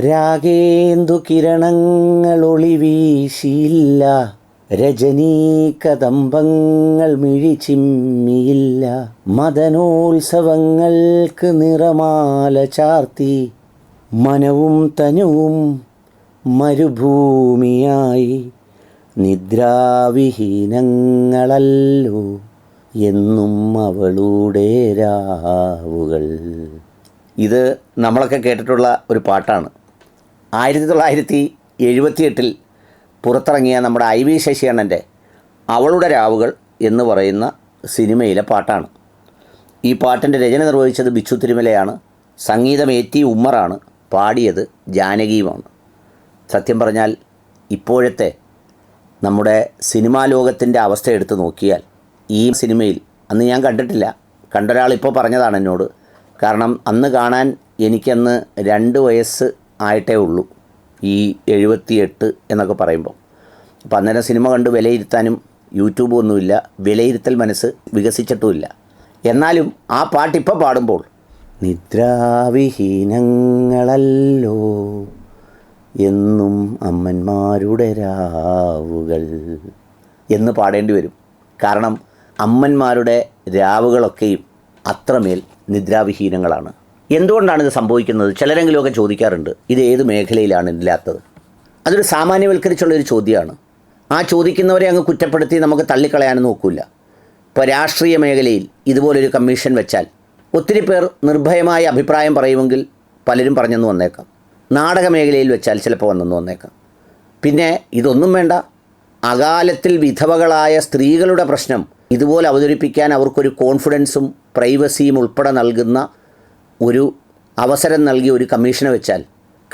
രാഗേന്ദു കിരണങ്ങൾ ഒളി വീശിയില്ല രജനീ കദംബങ്ങൾ മിഴിച്ചിമ്മിയില്ല മദനോത്സവങ്ങൾക്ക് നിറമാല ചാർത്തി. മനവും തനുവും മരുഭൂമിയായി. നിദ്രാവിഹീനങ്ങളല്ലോ എന്നും അവളുടെ രാവുകൾ. ഇത് നമ്മളൊക്കെ കേട്ടിട്ടുള്ള ഒരു പാട്ടാണ്. ആയിരത്തി തൊള്ളായിരത്തി എഴുപത്തിയെട്ടിൽ പുറത്തിറങ്ങിയ നമ്മുടെ ഐ വി ശശികണ്ണന്റെ അവളുടെ രാവുകൾ എന്ന് പറയുന്ന സിനിമയിലെ പാട്ടാണ്. ഈ പാട്ടിന്റെ രചന നിർവഹിച്ചത് ബിച്ചു തിരുമലയാണ്. സംഗീതം എ ടി ഉമ്മറാണ്. പാടിയത് ജാനകിയുമാണ്. സത്യം പറഞ്ഞാൽ ഇപ്പോഴത്തെ നമ്മുടെ സിനിമാ ലോകത്തിന്റെ അവസ്ഥ എടുത്ത് നോക്കിയാൽ ഈ സിനിമയിൽ അന്ന് ഞാൻ കണ്ടിട്ടില്ല. കണ്ടൊരാളിപ്പോൾ പറഞ്ഞതാണ് എന്നോട്. കാരണം അന്ന് കാണാൻ എനിക്കന്ന് രണ്ട് വയസ്സ് ആയിട്ടേ ഉള്ളൂ. ഈ എഴുപത്തിയെട്ട് എന്നൊക്കെ പറയുമ്പോൾ അപ്പോൾ അന്നേരം സിനിമ കണ്ട് വിലയിരുത്താനും യൂട്യൂബ് ഒന്നുമില്ല വിലയിരുത്തൽ മനസ്സ് വികസിച്ചിട്ടുമില്ല. എന്നാലും ആ പാട്ടിപ്പോൾ പാടുമ്പോൾ നിദ്രാവിഹീനങ്ങളല്ലോ എന്നും അമ്മന്മാരുടെ രാവുകൾ എന്ന് പാടേണ്ടി വരും. കാരണം അമ്മന്മാരുടെ രാവുകളൊക്കെയും അത്രമേൽ നിദ്രാവിഹീനങ്ങളാണ്. എന്തുകൊണ്ടാണ് ഇത് സംഭവിക്കുന്നത്? ചിലരെങ്കിലുമൊക്കെ ചോദിക്കാറുണ്ട് ഇത് ഏത് മേഖലയിലാണ് ഇല്ലാത്തത്? അതൊരു സാമാന്യവൽക്കരിച്ചുള്ള ഒരു ചോദ്യമാണ്. ആ ചോദിക്കുന്നവരെ അങ്ങ് കുറ്റപ്പെടുത്തി നമുക്ക് തള്ളിക്കളയാനും നോക്കില്ല ഇപ്പോൾ രാഷ്ട്രീയ മേഖലയിൽ ഇതുപോലൊരു കമ്മീഷൻ വെച്ചാൽ ഒത്തിരി പേർ നിർഭയമായ അഭിപ്രായം പറയുമെങ്കിൽ പലരും പറഞ്ഞെന്ന് വന്നേക്കാം. നാടക മേഖലയിൽ വെച്ചാൽ ചിലപ്പോൾ വന്നെന്ന് വന്നേക്കാം. പിന്നെ ഇതൊന്നും വേണ്ട. അകാലത്തിൽ വിധവകളായ സ്ത്രീകളുടെ പ്രശ്നം ഇതുപോലെ അവതരിപ്പിക്കാൻ അവർക്കൊരു കോൺഫിഡൻസും പ്രൈവസിയും ഉൾപ്പെടെ നൽകുന്ന ഒരു അവസരം നൽകി ഒരു കമ്മീഷനെ വെച്ചാൽ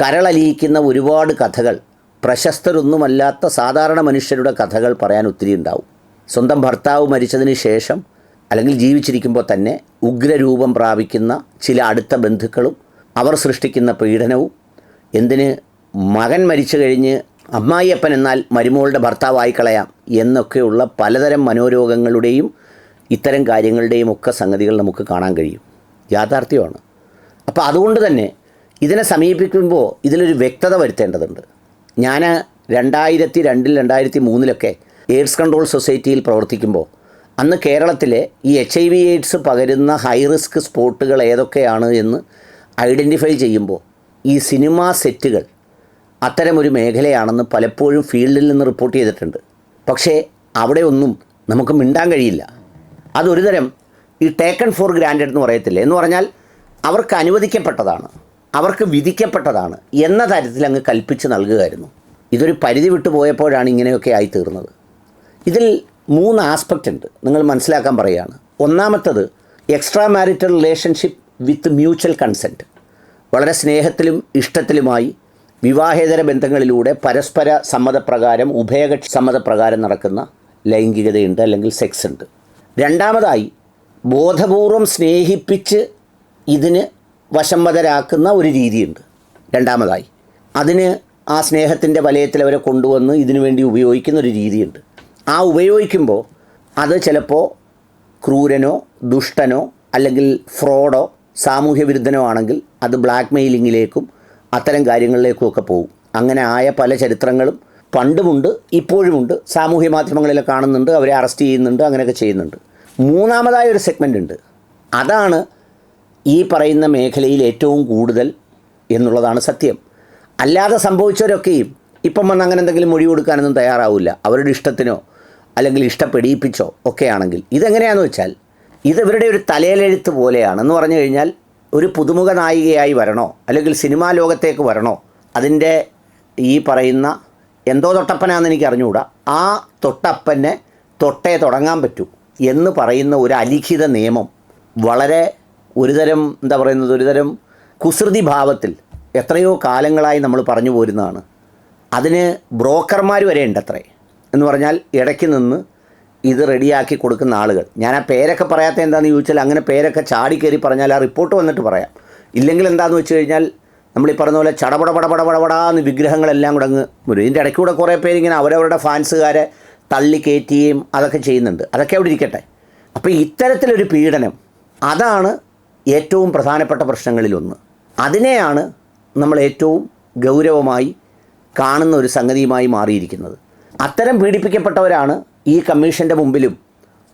കരളലിയിക്കുന്ന ഒരുപാട് കഥകൾ പ്രശസ്തരൊന്നുമല്ലാത്ത സാധാരണ മനുഷ്യരുടെ കഥകൾ പറയാൻ ഒത്തിരി ഉണ്ടാവും. സ്വന്തം ഭർത്താവ് മരിച്ചതിന് ശേഷം അല്ലെങ്കിൽ ജീവിച്ചിരിക്കുമ്പോൾ തന്നെ ഉഗ്രരൂപം പ്രാപിക്കുന്ന ചില അടുത്ത ബന്ധുക്കളും അവർ സൃഷ്ടിക്കുന്ന പീഡനവും എന്തിന് മകൻ മരിച്ചു കഴിഞ്ഞ് അമ്മായിയപ്പൻ എന്നാൽ മരുമോളുടെ ഭർത്താവായി കളയാം എന്നൊക്കെയുള്ള പലതരം മനോരോഗങ്ങളുടെയും ഇത്തരം കാര്യങ്ങളുടെയും ഒക്കെ സംഗതികൾ നമുക്ക് കാണാൻ കഴിയും. യാഥാർത്ഥ്യമാണ്. അപ്പോൾ അതുകൊണ്ട് തന്നെ ഇതിനെ സമീപിക്കുമ്പോൾ ഇതിലൊരു വ്യക്തത വരുത്തേണ്ടതുണ്ട്. ഞാൻ രണ്ടായിരത്തി രണ്ടിൽ രണ്ടായിരത്തി മൂന്നിലൊക്കെ എയ്ഡ്സ് കൺട്രോൾ സൊസൈറ്റിയിൽ പ്രവർത്തിക്കുമ്പോൾ അന്ന് കേരളത്തിലെ ഈ എച്ച് ഐ വി എയ്ഡ്സ് പകരുന്ന ഹൈ റിസ്ക് സ്പോട്ടുകൾ ഏതൊക്കെയാണ് എന്ന് ഐഡന്റിഫൈ ചെയ്യുമ്പോൾ ഈ സിനിമാ സെറ്റുകൾ അത്തരമൊരു മേഖലയാണെന്ന് പലപ്പോഴും ഫീൽഡിൽ നിന്ന് റിപ്പോർട്ട് ചെയ്തിട്ടുണ്ട്. പക്ഷേ അവിടെ ഒന്നും നമുക്ക് മിണ്ടാൻ കഴിയില്ല. അതൊരു തരം ഈ ടേക്കൺ ഫോർ ഗ്രാൻഡഡ് എന്ന് പറയത്തില്ലേ? എന്ന് പറഞ്ഞാൽ അവർക്ക് അനുവദിക്കപ്പെട്ടതാണ്. അവർക്ക് വിധിക്കപ്പെട്ടതാണ് എന്ന തരത്തിൽ അങ്ങ് കൽപ്പിച്ച് നൽകുകയായിരുന്നു. ഇതൊരു പരിധി വിട്ടു പോയപ്പോഴാണ് ഇങ്ങനെയൊക്കെ ആയി തീർന്നത്. ഇതിൽ മൂന്ന് ആസ്പെക്റ്റ് ഉണ്ട്. നിങ്ങൾ മനസ്സിലാക്കാൻ പറയുകയാണ്. ഒന്നാമത്തത് extra marital relationship with mutual consent വളരെ സ്നേഹത്തിലും ഇഷ്ടത്തിലുമായി വിവാഹേതര ബന്ധങ്ങളിലൂടെ പരസ്പര സമ്മതപ്രകാരം ഉഭയകക്ഷി സമ്മതപ്രകാരം നടക്കുന്ന ലൈംഗികതയുണ്ട് അല്ലെങ്കിൽ സെക്സ് ഉണ്ട്. രണ്ടാമതായി ബോധപൂർവം സ്നേഹിപ്പിച്ച് ഇതിന് വശംവതരാക്കുന്ന ഒരു രീതിയുണ്ട്. രണ്ടാമതായി അതിന് ആ സ്നേഹത്തിന്റെ വലയത്തിൽ അവരെ കൊണ്ടുവന്ന് ഇതിനു വേണ്ടി ഉപയോഗിക്കുന്ന ഒരു രീതിയുണ്ട്. ആ ഉപയോഗിക്കുമ്പോൾ അത് ചിലപ്പോൾ ക്രൂരനോ ദുഷ്ടനോ അല്ലെങ്കിൽ ഫ്രോഡോ സാമൂഹ്യ വിരുദ്ധനോ ആണെങ്കിൽ അത് ബ്ലാക്ക് മെയിലിങ്ങിലേക്കും അത്തരം കാര്യങ്ങളിലേക്കും ഒക്കെ പോകും. അങ്ങനെ ആയ പല ചരിത്രങ്ങളും പണ്ടുമുണ്ട് ഇപ്പോഴുമുണ്ട് സാമൂഹ്യ മാധ്യമങ്ങളിൽ കാണുന്നുണ്ട് അവരെ അറസ്റ്റ് ചെയ്യുന്നുണ്ട് അങ്ങനെയൊക്കെ ചെയ്യുന്നുണ്ട്. മൂന്നാമതായ ഒരു സെഗ്മെന്റ് ഉണ്ട്. അതാണ് ഈ പറയുന്ന മേഖലയിൽ ഏറ്റവും കൂടുതൽ എന്നുള്ളതാണ് സത്യം. അല്ലാതെ സംഭവിച്ചവരൊക്കെയും ഇപ്പം വന്ന് അങ്ങനെ എന്തെങ്കിലും മൊഴി കൊടുക്കാനൊന്നും തയ്യാറാവില്ല. അവരുടെ ഇഷ്ടത്തിനോ അല്ലെങ്കിൽ ഇഷ്ടപ്പെടിയിപ്പിച്ചോ ഒക്കെ ആണെങ്കിൽ ഇതെങ്ങനെയാണെന്ന് വെച്ചാൽ ഇത് ഒരു തലയിലെഴുത്ത് പോലെയാണ് എന്ന് പറഞ്ഞു കഴിഞ്ഞാൽ ഒരു പുതുമുഖ നായികയായി വരണോ അല്ലെങ്കിൽ സിനിമാ ലോകത്തേക്ക് വരണോ അതിന്റെ ഈ പറയുന്ന എന്തോ തൊട്ടപ്പനാന്ന് എനിക്ക് അറിഞ്ഞുകൂടാ. ആ തൊട്ടപ്പനെ തൊട്ടേ തുടങ്ങാൻ പറ്റൂ എന്ന് പറയുന്ന ഒരു അലിഖിത നിയമം വളരെ ഒരുതരം എന്താ പറയുന്നത് ഒരുതരം കുസൃതി ഭാവത്തിൽ എത്രയോ കാലങ്ങളായി നമ്മൾ പറഞ്ഞു പോരുന്നതാണ്. അതിന് ബ്രോക്കർമാർ വരെ ഉണ്ടത്രേ. എന്ന് പറഞ്ഞാൽ ഇടയ്ക്ക് നിന്ന് ഇത് റെഡിയാക്കി കൊടുക്കുന്ന ആളുകൾ. ഞാൻ ആ പേരൊക്കെ പറയാത്ത എന്താണെന്ന് ചോദിച്ചാൽ അങ്ങനെ പേരൊക്കെ ചാടി കയറി പറഞ്ഞാൽ ആ റിപ്പോർട്ട് വന്നിട്ട് പറയാം. ഇല്ലെങ്കിൽ എന്താണെന്ന് വെച്ച് കഴിഞ്ഞാൽ നമ്മൾ ഈ പറഞ്ഞ പോലെ ചടപട പടപട വിഗ്രഹങ്ങളെല്ലാം കൂടെ അങ്ങ് വരും. ഇതിന്റെ ഇടയ്ക്ക് കൂടെ കുറേ പേരിങ്ങനെ അവരവരുടെ ഫാൻസുകാരെ തള്ളി കയറ്റുകയും അതൊക്കെ ചെയ്യുന്നുണ്ട്. അതൊക്കെ അവിടെ ഇരിക്കട്ടെ. അപ്പോൾ ഇത്തരത്തിലൊരു പീഡനം അതാണ് ഏറ്റവും പ്രധാനപ്പെട്ട പ്രശ്നങ്ങളിലൊന്ന്. അതിനെയാണ് നമ്മൾ ഏറ്റവും ഗൗരവമായി കാണുന്ന ഒരു സംഗതിയുമായി മാറിയിരിക്കുന്നത്. അത്തരം പീഡിപ്പിക്കപ്പെട്ടവരാണ് ഈ കമ്മീഷന്റെ മുമ്പിലും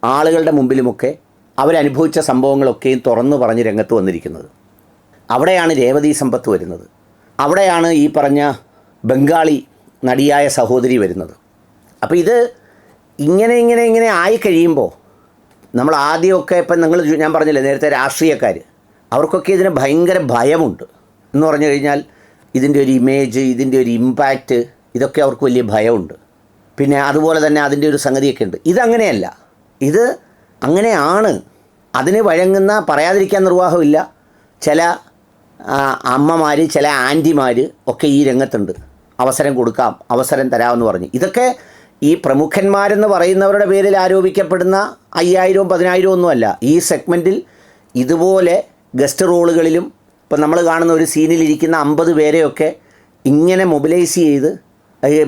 ആളുകളുടെ മുമ്പിലുമൊക്കെ അവരനുഭവിച്ച സംഭവങ്ങളൊക്കെയും തുറന്നു പറഞ്ഞ് രംഗത്ത് വന്നിരിക്കുന്നത്. അവിടെയാണ് രേവതി സമ്പത്ത് വരുന്നത്. അവിടെയാണ് ഈ പറഞ്ഞ ബംഗാളി നടിയായ സഹോദരി വരുന്നത്. അപ്പോൾ ഇത് ഇങ്ങനെ ഇങ്ങനെ ഇങ്ങനെ ആയി കഴിയുമ്പോൾ നമ്മൾ ആദ്യമൊക്കെ ഇപ്പം നിങ്ങൾ ഞാൻ പറഞ്ഞില്ലേ നേരത്തെ രാഷ്ട്രീയക്കാർ അവർക്കൊക്കെ ഇതിന് ഭയങ്കര ഭയമുണ്ട്. എന്ന് പറഞ്ഞു കഴിഞ്ഞാൽ ഇതിന്റെ ഒരു ഇമേജ് ഇതിന്റെ ഒരു ഇമ്പാക്റ്റ് ഇതൊക്കെ അവർക്ക് വലിയ ഭയമുണ്ട്. പിന്നെ അതുപോലെ തന്നെ അതിന്റെ ഒരു സംഗതിയൊക്കെ ഉണ്ട്. ഇതങ്ങനെയല്ല. ഇത് അങ്ങനെയാണ്. അതിന് വഴങ്ങുന്ന പറയാതിരിക്കാൻ നിർവാഹമില്ല. ചില അമ്മമാർ ചില ആന്റിമാർ ഒക്കെ ഈ രംഗത്തുണ്ട്. അവസരം കൊടുക്കാം അവസരം തരാമെന്ന് പറഞ്ഞ്. ഇതൊക്കെ ഈ പ്രമുഖന്മാരെന്ന് പറയുന്നവരുടെ പേരിൽ ആരോപിക്കപ്പെടുന്ന അയ്യായിരവും പതിനായിരവും ഒന്നുമല്ല. ഈ സെഗ്മെന്റിൽ ഇതുപോലെ ഗസ്റ്റ് റോളുകളിലും ഇപ്പം നമ്മൾ കാണുന്ന ഒരു സീനിലിരിക്കുന്ന അമ്പത് പേരെയൊക്കെ ഇങ്ങനെ മൊബിലൈസ് ചെയ്ത്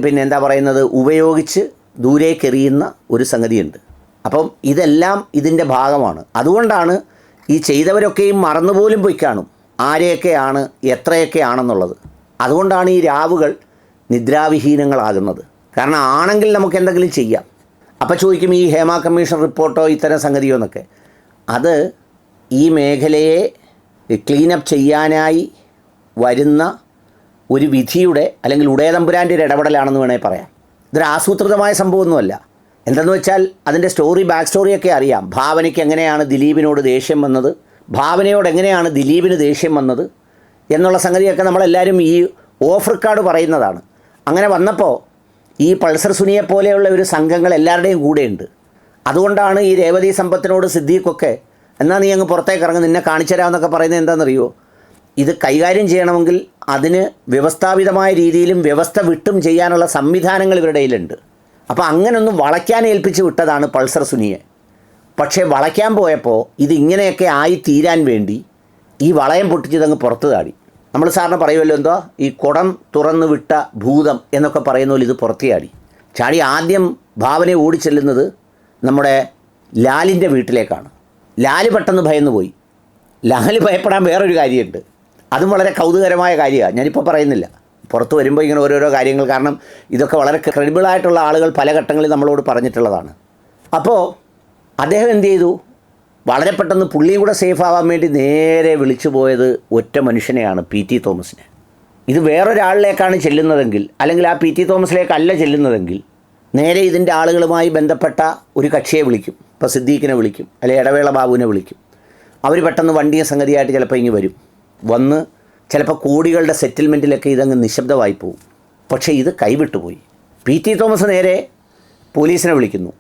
പിന്നെ എന്താ പറയുന്നത് ഉപയോഗിച്ച് ദൂരേക്കെറിയുന്ന ഒരു സംഗതിയുണ്ട്. അപ്പം ഇതെല്ലാം ഇതിന്റെ ഭാഗമാണ്. അതുകൊണ്ടാണ് ഈ ചെയ്തവരൊക്കെയും മറന്നുപോലും പോയി കാണും. ആരെയൊക്കെയാണ് എത്രയൊക്കെയാണെന്നുള്ളത്. അതുകൊണ്ടാണ് ഈ രാവുകൾ നിദ്രാവിഹീനങ്ങളാകുന്നത്. കാരണം ആണെങ്കിൽ നമുക്ക് എന്തെങ്കിലും ചെയ്യാം. അപ്പോൾ ചോദിക്കും ഈ ഹേമ കമ്മീഷൻ റിപ്പോർട്ടോ ഇത്തരം സംഗതിയോ എന്നൊക്കെ. അത് ഈ മേഖലയെ ക്ലീനപ്പ് ചെയ്യാനായി വരുന്ന ഒരു വിധിയുടെ അല്ലെങ്കിൽ ഉടയതമ്പുരാന്റെ ഒരു ഇടപെടലാണെന്ന് വേണേൽ പറയാം. ഇതൊരു ആസൂത്രിതമായ സംഭവമൊന്നുമല്ല. എന്തെന്ന് വെച്ചാൽ അതിന്റെ സ്റ്റോറി ബാക്ക് സ്റ്റോറിയൊക്കെ അറിയാം. ഭാവനയ്ക്ക് എങ്ങനെയാണ് ദിലീപിനോട് ദേഷ്യം വന്നത്? ഭാവനയോട് എങ്ങനെയാണ് ദിലീപിന് ദേഷ്യം വന്നത്? എന്നുള്ള സംഗതിയൊക്കെ നമ്മളെല്ലാവരും ഈ ഓഫ് കാർഡ് പറയുന്നതാണ്. അങ്ങനെ വന്നപ്പോൾ ഈ പൾസർ സുനിയെ പോലെയുള്ള ഒരു സംഘങ്ങൾ എല്ലാവരുടെയും കൂടെയുണ്ട്. അതുകൊണ്ടാണ് ഈ രേവതി സമ്പത്തിനോട് സിദ്ദീഖൊക്കെ എന്നാൽ നീ അങ്ങ് പുറത്തേക്ക് ഇറങ്ങി നിന്നെ കാണിച്ചു തരാമെന്നൊക്കെ പറയുന്നത് എന്താണെന്നറിയോ? ഇത് കൈകാര്യം ചെയ്യണമെങ്കിൽ അതിന് വ്യവസ്ഥാപിതമായ രീതിയിലും വ്യവസ്ഥ വിട്ടും ചെയ്യാനുള്ള സംവിധാനങ്ങൾ ഇവരുടെ അപ്പോൾ അങ്ങനൊന്നും വളയ്ക്കാൻ ഏൽപ്പിച്ച് വിട്ടതാണ് പൾസർ സുനിയെ. പക്ഷേ വളയ്ക്കാൻ പോയപ്പോൾ ഇതിങ്ങനെയൊക്കെ ആയി തീരാൻ വേണ്ടി ഈ വളയം പൊട്ടിച്ചതങ്ങ് പുറത്തു താടി. നമ്മൾ സാറിന് പറയുമല്ലോ എന്തോ ഈ കുടം തുറന്നു വിട്ട ഭൂതം എന്നൊക്കെ പറയുന്ന പോലെ ഇത് പുറത്തിയാടി. ചാടി ആദ്യം ഭാവനയെ ഓടിച്ചെല്ലുന്നത് നമ്മുടെ ലാലിന്റെ വീട്ടിലേക്കാണ്. ലാൽ പെട്ടെന്ന് ഭയന്നു പോയി. ലാൽ ഭയപ്പെടാൻ വേറൊരു കാര്യമുണ്ട്. അതും വളരെ കൗതുകരമായ കാര്യമാണ് ഞാനിപ്പോൾ പറയുന്നില്ല. പുറത്ത് വരുമ്പോൾ ഇങ്ങനെ ഓരോരോ കാര്യങ്ങൾ കാരണം ഇതൊക്കെ വളരെ ക്രെഡിബിളായിട്ടുള്ള ആളുകൾ പല ഘട്ടങ്ങളിൽ നമ്മളോട് പറഞ്ഞിട്ടുള്ളതാണ്. അപ്പോൾ അദ്ദേഹം എന്ത് ചെയ്തു? വളരെ പെട്ടെന്ന് പുള്ളിയും കൂടെ സേഫ് ആവാൻ വേണ്ടി നേരെ വിളിച്ചു പോയത് ഒറ്റ മനുഷ്യനെയാണ് പി ടി തോമസിനെ. ഇത് വേറൊരാളിലേക്കാണ് ചെല്ലുന്നതെങ്കിൽ അല്ലെങ്കിൽ ആ പി ടി തോമസിലേക്കല്ല ചെല്ലുന്നതെങ്കിൽ നേരെ ഇതിന്റെ ആളുകളുമായി ബന്ധപ്പെട്ട ഒരു കക്ഷിയെ വിളിക്കും ഇപ്പോൾ സിദ്ദീഖിനെ വിളിക്കും അല്ലെങ്കിൽ ഇടവേള ബാബുവിനെ വിളിക്കും. അവർ പെട്ടെന്ന് വണ്ടിയ സംഗതിയായിട്ട് ചിലപ്പോൾ ഇങ്ങ് വരും. വന്ന് ചിലപ്പോൾ കോടികളുടെ സെറ്റിൽമെന്റിലൊക്കെ ഇതങ്ങ് നിശബ്ദമായി പോകും പക്ഷേ ഇത് കൈവിട്ടുപോയി പി ടി തോമസ് നേരെ പോലീസിനെ വിളിക്കുന്നു.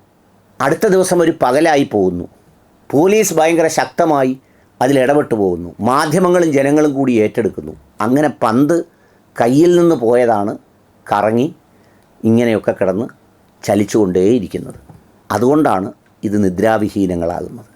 അടുത്ത ദിവസം ഒരു പകലായി പോകുന്നു. പോലീസ് ഭയങ്കര ശക്തമായി അതിൽ ഇടപെട്ടു പോകുന്നു. മാധ്യമങ്ങളും ജനങ്ങളും കൂടി ഏറ്റെടുക്കുന്നു. അങ്ങനെ പന്ത് കയ്യിൽ നിന്ന് പോയതാണ് കറങ്ങി ഇങ്ങനെയൊക്കെ കിടന്ന് ചലിച്ചുകൊണ്ടേയിരിക്കുന്നത്. അതുകൊണ്ടാണ് ഇത് നിദ്രാവിഹീനങ്ങളാകുന്നത്.